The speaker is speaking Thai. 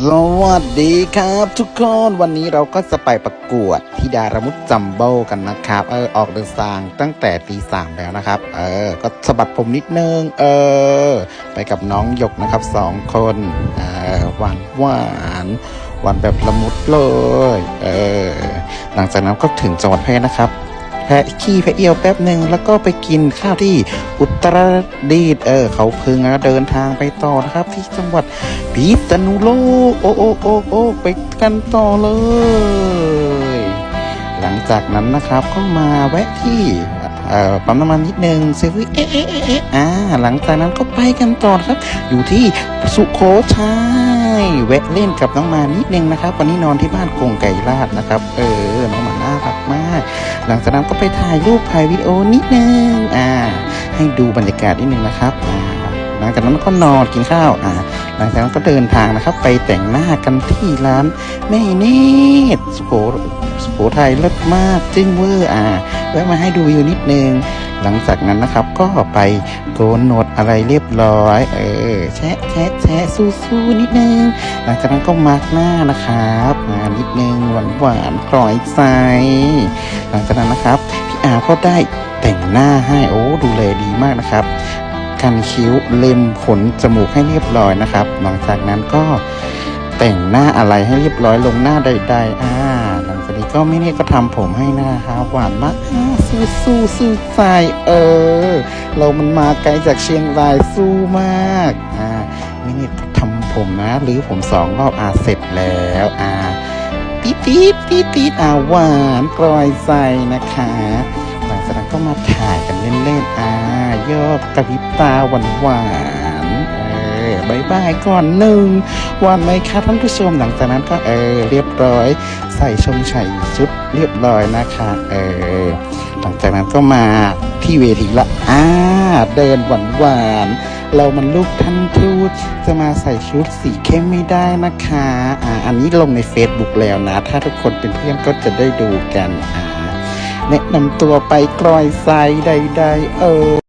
สวัสดีครับทุกคนวันนี้เราก็จะไปประกวดที่ดารมุดจัมโบ้กันนะครับเออออกเดินทางตั้งแต่ตีสามแล้วนะครับ เออ ก็สะบัดผมนิดนึง เออ ไปกับน้องหยกนะครับสองคนเออหวานหวานหวานแบบละมุดเลย เออ หลังจากนั้นก็ถึงจังหวัดแพร่นะครับะขี้แพะเอียวแป๊บหนึ่งแล้วก็ไปกินข้าวที่อุตรดิตเออเขาพึงเดินทางไปต่อนะครับ ที่จังหวัดพิษณุโลกโอโอโอโอไปกันต่อเลย หลังจากนั้นนะครับก็มาแวะที่ปั๊มน้ำมันนิดนึงซื้อเอ๊ะเอ๊ะเอ๊ะเออ่าหลังจากนั้นก็ไปกันต่อครับ อยู่ที่สุโขทัยแวะเล่นกับน้องมานิดนึงนะครับ วันนี้นอนที่บ้านกงไก่ลาดนะครับ เออน้องมา หลังจากนั้นก็ไปถ่ายรูปถ่ายวิดีโอนิดนึงอ่าให้ดูบรรยากาศนิดนึงนะครับอ่าหลังจากนั้นก็นอนกินข้าวอ่าหลังจากนั้นก็เดินทางนะครับ ไปแต่งหน้ากันที่ร้านแม่เนตสุโขสุโขทัยเลิศมากจึ้งเวอร์อ่าแวะมาให้ดูวิวนิดนึง หลังจากนั้นนะครับก็ไปโกนหนวดอะไรเรียบร้อย เออแชะแชะแชะสู้สู้นิดนึง หลังจากนั้นก็มาร์กหน้านะครับอ่านิดนึงหวานหวานกรอยใสหลังจากนั้นนะครับพี่อาก็ได้แต่งหน้าให้โอ้ดูแลดีมากนะครับกันคิ้วเล็มขนจมูกให้เรียบร้อยนะครับ หลังจากนั้นก็ แต่งหน้าอะไรให้เรียบร้อยลงหน้าใดๆ อ่า หลังจากนี้ก็ไม่เนี่ยก็ทำผมให้นะครับหวานมากอ่าสู้สู้สู้ใจเออ เรามันมาไกลจากเชียงรายสู้มาก อ่าไม่เนี่ยก็ทำผมนะหรือผมสองรอบอ่าเสร็จแล้วอ่าตีดตีดตีดตีดอ่าหวานกรอยใส่นะคะหลังจากนั้นก็มาถ่ายกันเล่นๆอ่ายอดกระพริบตาหวานหวาน บายก่อนหนึ่งวานไหมคะท่านผู้ชมหลังจากนั้นก็เออเรียบร้อย ใส่ชงชัยชุดเรียบร้อยนะคะเออหลังจากนั้นก็มาที่เวทีละอ่าเดินหวานหวานเรามันลูกท่านทูตจะมาใส่ชุดสีเข้มไม่ได้นะคะอ่าอันนี้ลงใน Facebook แล้วนะ ถ้าทุกคนเป็นเพื่อนก็จะได้ดูกันอ่าแนะนำตัวไปกรอยไซใดๆเออ